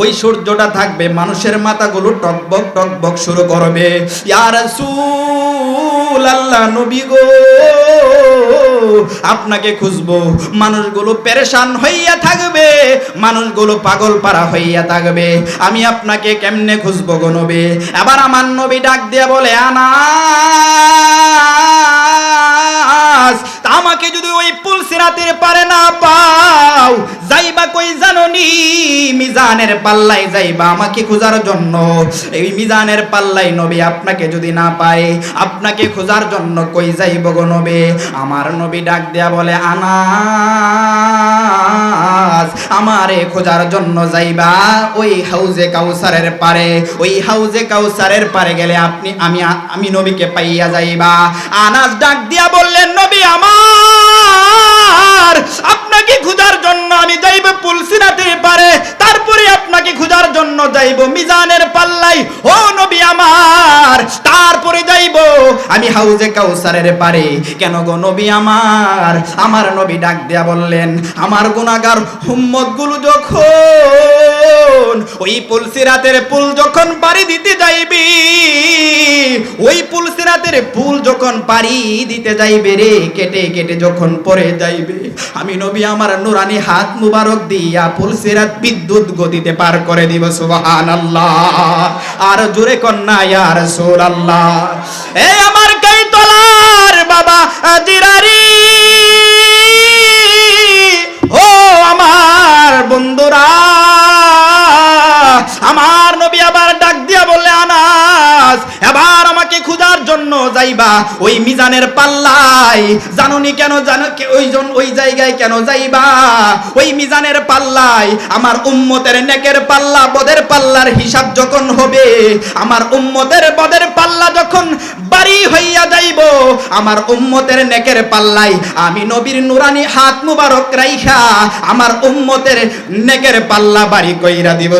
ওই সূর্যটা থাকবে, মানুষের মাথাগুলো টকবক টকবক শুরু করবে। আল্লাহ নবী গো, আপনাকে খুঁজবো। মানুষগুলো পেরেশান হইয়া থাকবে, মানুষগুলো পাগল পারা হইয়া থাকবে। আমি আপনাকে কেমনে খুঁজবো গো নবী? আবার আমার নবী ডাক দিয়ে বলে আনা আমাকে যদি ওই পুল সিরাতের পারে না পাও যাইবা কই জাননি? মিজানের পাল্লাই যাইবা আমাকে খোঁজার জন্য। এই মিজানের পাল্লাই নবী আপনাকে যদি না পায়, আপনাকে খোঁজার জন্য কই যাইব গো নবী? আমার নবী ডাক দেয়া বলে, আনাস, আমারে খোঁজার জন্য যাইবা। ওই হাউজে কাউসারের পারে, ওই হাউজে কাউসারের পারে গেলে আপনি, আমি আমি নবীকে পাইয়া যাইবা। আনাস ডাক দিয়া বললেন, নবী আমার আপনাকে খোঁজার জন্য আমি যাইব পুলসিরাতে পারে। তারপরে আপনাকে খোঁজার জন্য যাইব মিজানের পাল্লাই ও নবী আমার, তারপরে যাইব আমি হাউজে কাউসারের পারে। কেন গো নবী আমার? আমার নবী ডাক দিয়া বললেন, আমার গুনাহগার হুম্মতগুলো যখন ওই পুলসিরাতের পুল যখন পাড়ি দিতে যাইবি, ওই পুলসিরাতের পুল যখন পারি দিতে যাইবে রে, কেটে কেটে যখন পরে যাইবে আমি নবী, আমার নুরানি হাত মুবারক দিয়া পুলসিরাত বিদ্যুৎ গতিতে পার করে দিব, সুবহানাল্লাহ। আর জোরে কন্যা, ইয়া রাসূলুল্লাহ। এই আমার কাই তোলার বাবা জিরারি যাইবা? ওই মিজানের পাল্লাই জানুনি কেন জানো ওই জন ওই জায়গায় কেন যাইবা? ওই মিজানের আমার উম্মতের নেকের পাল্লা, বদের পাল্লার হিসাব যখন হবে, আমার উম্মতের বদের পাল্লা যখন বাড়ি হইয়া যাইব, আমার উম্মতের নেকের পাল্লাই আমি নবীর নুরানি হাত মুবারক রাইখা, আমার উম্মতের নেকের পাল্লা বাড়ি কইরা দিব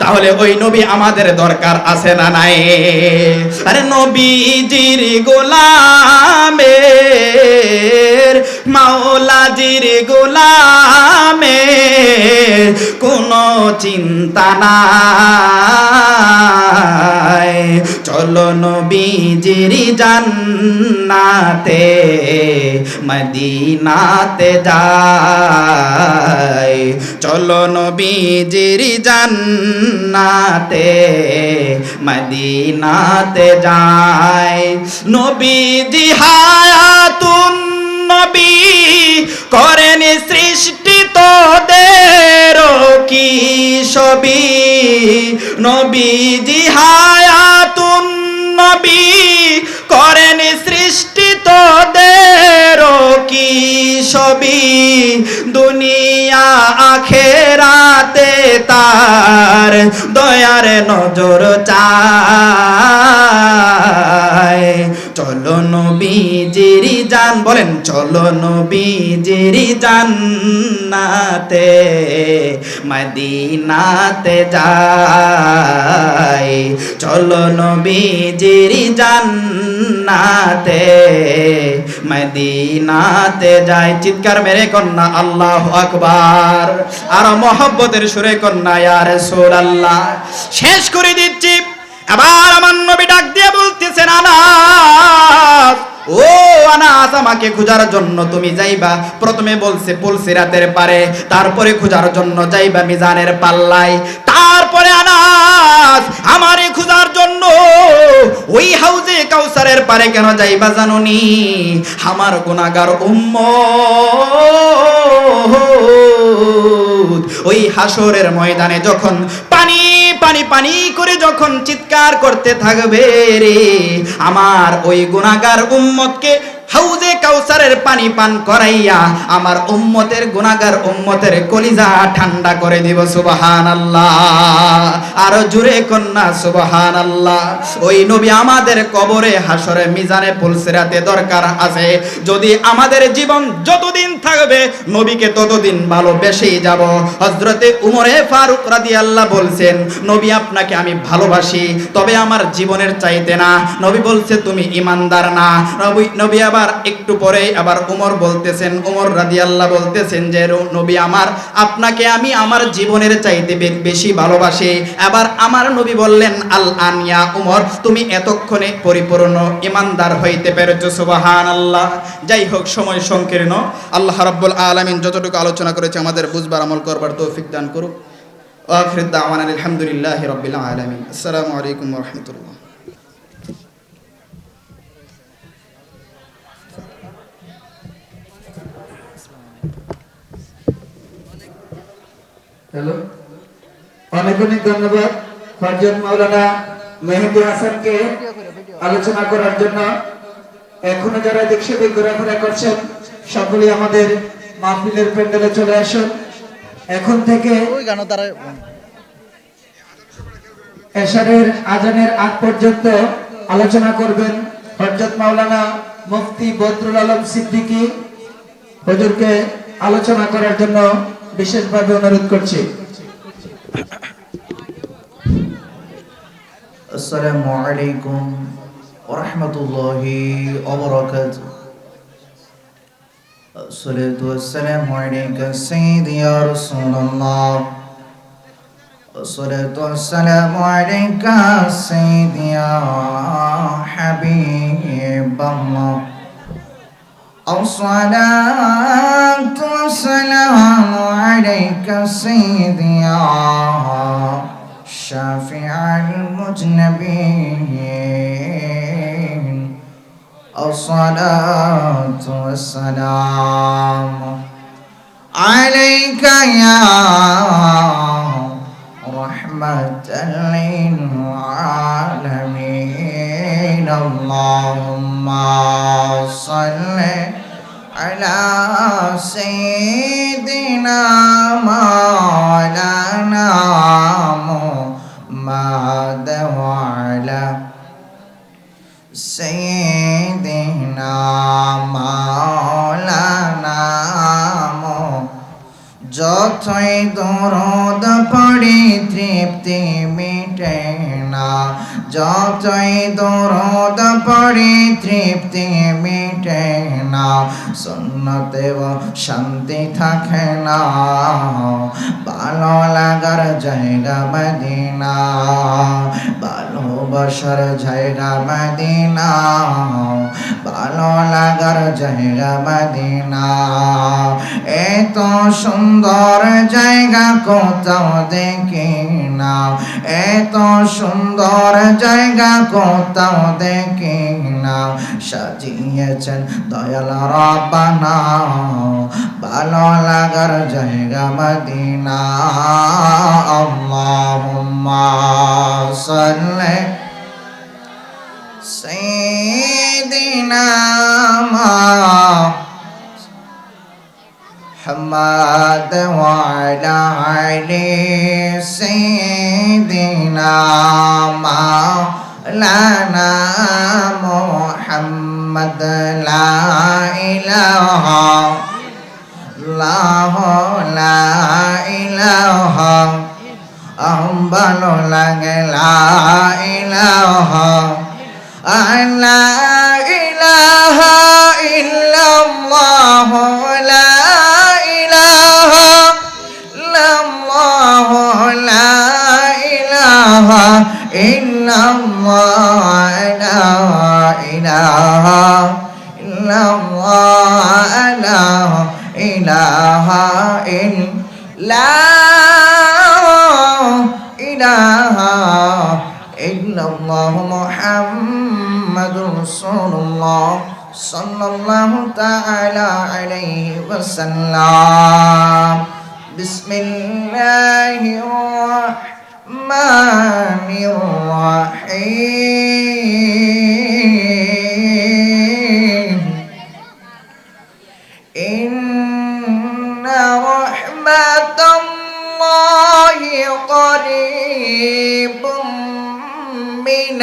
তাহলে ওই নবী আমাদের দরকার আছে না নাই? আরে নবীজির গোলামের, মাওলাজির গোলামের কোনো চিন্তা নাই। চলো নবীজির জান্নাতে, মদিনাতে যাই। চলো নবীজির জান্নাতে, মদিনাতে যাই নবীজি হায়াতুন নবী করেন সৃষ্টি তোদের কি ছবি? নবীজি হায়াতুন নবী করেন সৃষ্টি তোদের কি ছবি? দুনিয়া আখেরাতে তার দয়ার নজর চায়। চলো নবীজির জান, বলেন, চলো নবীজির জান্নাতে, মদিনাতে যাই। চলো নবীজির জান্নাতে মদিনাতে যাই চিৎকার মেরে কন্যা, আল্লাহ আকবার। আর মহব্বতের সুরে কন্যা, ইয়া রাসূলুল্লাহ। শেষ করে দিচ্ছি। আবার আমার নবী ডাক দিয়ে বলতেছেন আনাস ও আনাস আমাকে খোঁজার জন্য তুমি যাইবা। প্রথমে বলছে পুলসিরাতের পারে, তারপরে খোঁজার জন্য যাইবা মিজানের পাল্লায়। তারপরে আনাস আমারে খোঁজার জন্য ওই হাউজে কাউসারের পারে কেন যাইবা জানুনি? আমার গুনাহগার উম্মত ওই হাসরের ময়দানে যখন পানি পানি পানি করে যখন চিৎকার করতে থাকবে রে, আমার ওই গুণাগার উম্মতকে হাউজে কাউসারের পানি পান করাইয়া আমার উম্মতের গুনাহগার উম্মতের কলিজা ঠান্ডা করে দিব সুবহান আল্লাহ আরও জুড়ে কন্যা সুবহান আল্লাহ ওই নবী আমাদের কবরে হাসরে মিজানে, পুলসিরাতে দরকার আছে। যদি আমাদের জীবন যতদিন থাকবে, নবীকে ততদিন ভালোবেসেই যাব। হজরতে উমরে ফারুক রাদি আল্লাহ বলছেন, নবী, আপনাকে আমি ভালোবাসি, তবে আমার জীবনের চাইতে না। নবী বলছে, তুমি ইমানদার না। নবী নবী আবার একটু পরেই আবার উমর বলতেছেন, উমর রাদি আল্লাহ বলতেছেন যে নবী আমার, আপনাকে আমি আমার জীবনের চাইতে বেশি ভালোবাসি। আবার আমার নবী বললেন, আল আনিয়া উমর, তুমি এতক্ষণে পরিপূর্ণ ইমানদার হইতে পেরেছ সুবাহান আল্লাহ যাই হোক, সময় সংকীর্ণ। আল্লাহ রাব্বুল আলামিন যতটুকু আলোচনা করেছে আমাদের বুঝবার, আমল করবার তৌফিক দান করুক। আখির দাওয়ানা আলহামদুলিল্লাহি রাব্বিল আলামিন। আসসালামু আলাইকুম রাহমাতুল্লাহ। হ্যালো? অনেক অনেক ধন্যবাদ মাওলানা মেহেদি হাসানকে আলোচনা করার জন্য। এখনও যারা দেখছে ঘোরাফেরা করছেন সকলেই আমাদের মাহফিলের প্যান্ডেলে চলে আসুন। এখন থেকে এশারের আজানের আগ পর্যন্ত আলোচনা করবেন হজরত মাওলানা মুফতি বদরুল আলম সিদ্দিকী। হুজুরকে আলোচনা করার জন্য বিশেষভাবে অনুরোধ করছি السلام عليكم ورحمة الله وبركاته الصلاة والسلام عليك سيدي يا رسول الله الصلاة والسلام عليك سيدي يا حبيب الله الصلاة والسلام سيدي يا شافع المذنبين الصلاة والسلام عليك يا رحمة للعالمين যতই দরদ পড়ি, তৃপ্তি মিটে না। যতই দরদ পড়ি, তৃপ্তি মিটে না। সুন্নতে শান্তি থাকে না। ভালো লাগার জায়গা মদিনা। ভালোবাসার জায়গা মদিনা। ভালো লাগার জায়গা মদিনা। এত সুন্দর ঘর জায়গা কোথাও দেখি না। এত সুন্দর জায়গা কোথাও দেখি না। সাজিয়েছেন দয়াল রবানা ভালো লাগার জায়গা মদিনা। আল্লাহুম্মা সাল্লি সাইয়্যিদিনা মা محمد وعلى آل سيدنا مولانا محمد لا إله الله لا إله أمبل لك لا إله لا إله إلا الله محمد رسول الله صلى الله تعالى عليه وسلم. بسم الله الرحمن الرحيم. إن رحمة الله قريب من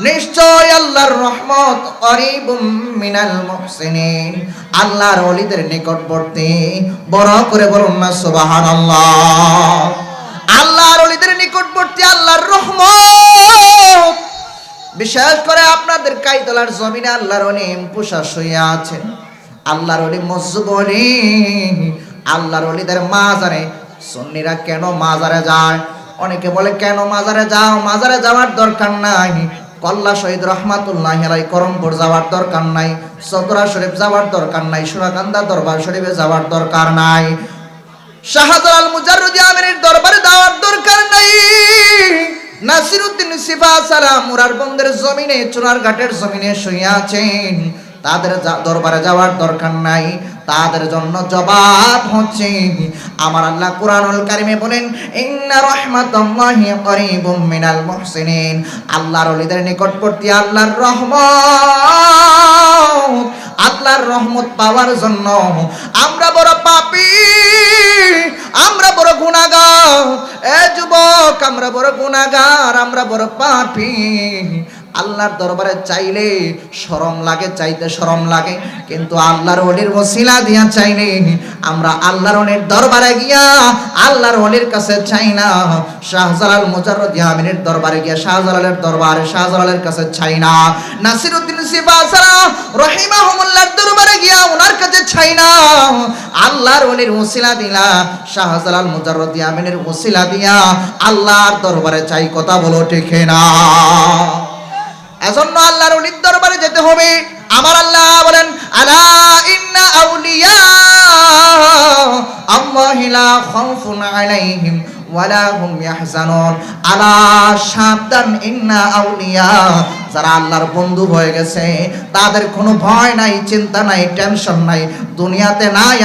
নিশ্চয় আল্লাহর রহমত করিবুম মিনাল মুহসিনিন। আল্লাহর ওলিদের নিকটবর্তী। বড় করে বলুন না, সুবহানাল্লাহ। আল্লাহর ওলিদের নিকটবর্তী আল্লাহর রহমত। বিশেষ করে আপনাদের কাইতলার জমিনে আল্লাহর অলিম পোষা শুয়ে আছেন আল্লাহর অলি মসজিদ অলি আল্লাহর অলিদের মাজারে, সুন্নিরা কেন মাজারে যায়? অনেকে বলে, কেন মাজারে যাও? মাজারে যাওয়ার দরকার নাই। কল্লা শহীদ রহমাতুল্লাহ আলাই করমপুর যাওয়ার দরকার নাই, চতরা শরীফ যাওয়ার দরকার নাই, সুরাকান্দা দরবার শরীফে যাওয়ার দরকার নাই। শাহজালাল মুজাররদি আমিরের দরবারে যাওয়ার দরকার নাই। নাসিরউদ্দিন সিফা সালাম মুরার বন্দের জমিনে চুনার ঘাটের জমিনে শুয়ে আছেন। তাদের দরবারে যাওয়ার দরকার নাই। তাদের জন্য জবাব হচ্ছে, আমার আল্লাহ কুরআনুল কারিমে বলেন, ইন্না রাহমাতাল্লাহি করিবুম মিনাল মুহসিনিন। আল্লাহর ওলিদের নিকটবর্তী আল্লাহর রহমত আল্লাহর রহমত পাওয়ার জন্য আমরা বড় পাপী, আমরা বড় গুণাগার এ যুবক, আমরা বড় গুণাগার আমরা বড় পাপী। আল্লাহর দরবারে চাইলে শরম লাগে, চাইতে শরম লাগে। কিন্তু আল্লাহর অলির ওসিলা দিয়া চাইলে আমরা আল্লাহর অলির দরবারে গিয়া আল্লাহর অলির কাছে চাই না। শাহজালাল মুজাররদ ইয়ামিনের দরবারে গিয়া শাহজালালের দরবারে, শাহজালালের কাছে চাই না। নাসিরউদ্দিন সিফাসারা রহিমাহুমুল্লাহর দরবারে গিয়া ওনার কাছে চাই না। আল্লাহর অলির ওসিলা দিলা, শাহজালাল মুজাররদ ইয়ামিনের ওসিলা দিয়া আল্লাহর দরবারে চাই, কথা বলো ঠিক না এজন্য আল্লাহর অলির দরবারে যেতে হবে। আমার আল্লাহ বলেন, আলা ইন্না আউলিয়া আল্লাহি লা খাউফুন আলাইহিম ওয়ালা হুম ইয়াহজানুন। আলা সাবধান, ইন্না আউলিয়া যারা আল্লাহর বন্ধু হয়ে গেছে, তাদের কোনো ভয় নাই, চিন্তা নাই, টেনশন নাই, দুনিয়াতে নাই